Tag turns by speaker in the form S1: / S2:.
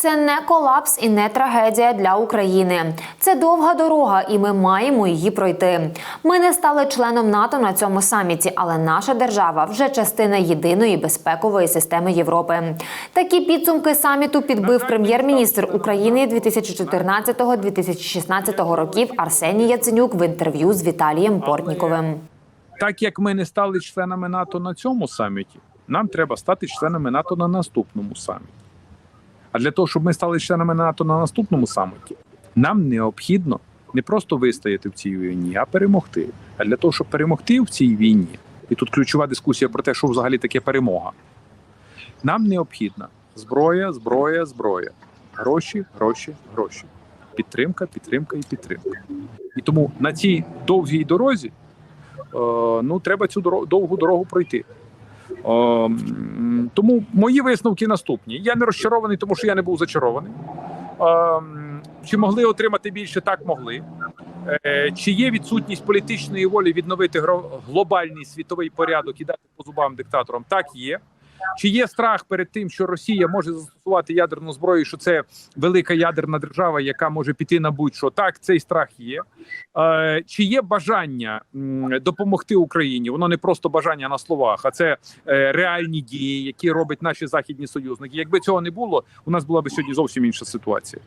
S1: Це не колапс і не трагедія для України. Це довга дорога, і ми маємо її пройти. Ми не стали членом НАТО на цьому саміті, але наша держава вже частина єдиної безпекової системи Європи. Такі підсумки саміту підбив прем'єр-міністр України 2014-2016 років Арсеній Яценюк в інтерв'ю з Віталієм Портніковим.
S2: Так як ми не стали членами НАТО на цьому саміті, нам треба стати членами НАТО на наступному саміті. А для того, щоб ми стали членами НАТО на наступному саміті, нам необхідно не просто вистояти в цій війні, а перемогти. А для того, щоб перемогти в цій війні, і тут ключова дискусія про те, що взагалі таке перемога, нам необхідна зброя, зброя, зброя, гроші, гроші, гроші. Підтримка, підтримка і підтримка. І тому на цій довгій дорозі е, ну треба цю дорогу, довгу дорогу пройти. Е, тому мої висновки наступні. Я не розчарований, тому що я не був зачарований. Е, чи могли отримати більше? Так могли. Е, Чи є відсутність політичної волі відновити глобальний світовий порядок і дати по зубам диктаторам? Так є. Чи є страх перед тим, що Росія може застосувати ядерну зброю, що це велика ядерна держава, яка може піти на будь-що? Так, цей страх є. Е, Чи є бажання допомогти Україні? Воно не просто бажання на словах, а це е, реальні дії, які роблять наші західні союзники. Якби цього не було, у нас була б сьогодні зовсім інша ситуація.